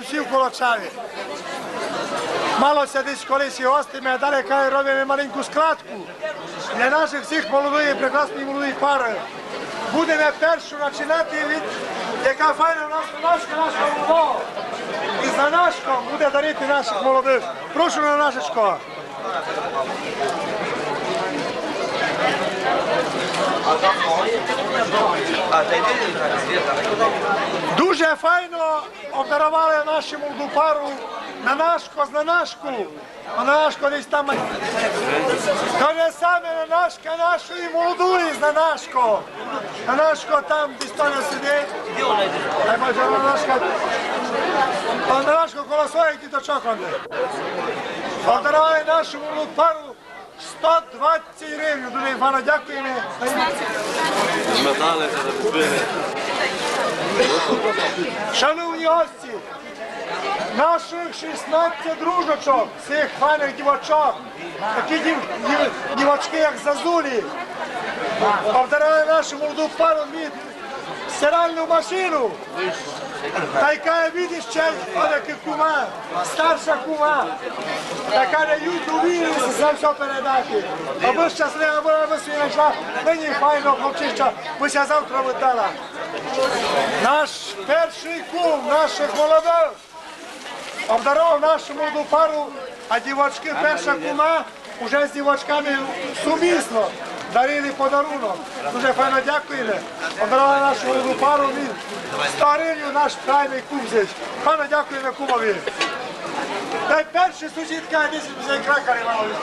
В. Мало ся десь колись і гостями, а далі хай робимо маленьку складку для наших всіх молодої, прекрасної молодої пари. Будемо першу починати від, яка файна у нас нашка наша молода. І за нашком буде дарити наших молодих. Прошу на нашечко. Дуже файно обдарували нашу молоду на нашко з нанашку. А нанашко десь там. Каже саме нанашка нашої молодої з нанашко. Нанашко там десь там сидить. Дай може нанашка. А нанашко коло своїх діточок. Обдарували нашу молоду пару 120 гривень. Дуже файно дякуємо. Метали це розбили. Шановні гості, наших 16 дружочок, цих файних дівочок, такі дів, дів, дівочки, як зазулі, обдарили нашу молоду пару від стиральну машину. Та яка видиш, ще одяки кума, старша кума, така не юту віриться за все передати. Аби щаслива аби свій знайшла, мені файно хлопчища, би ся завтра видала. Наш перший кум наших молодих обдарував нашу молоду пару, а дівочки перша кума вже з дівочками сумісно дарили подарунок. Дуже файно дякуємо. Обрали нашу молоду пару він стариню наш крайний кум здесь. Файно дякуємо кумові. Перший сусідка, десь кракарі мали.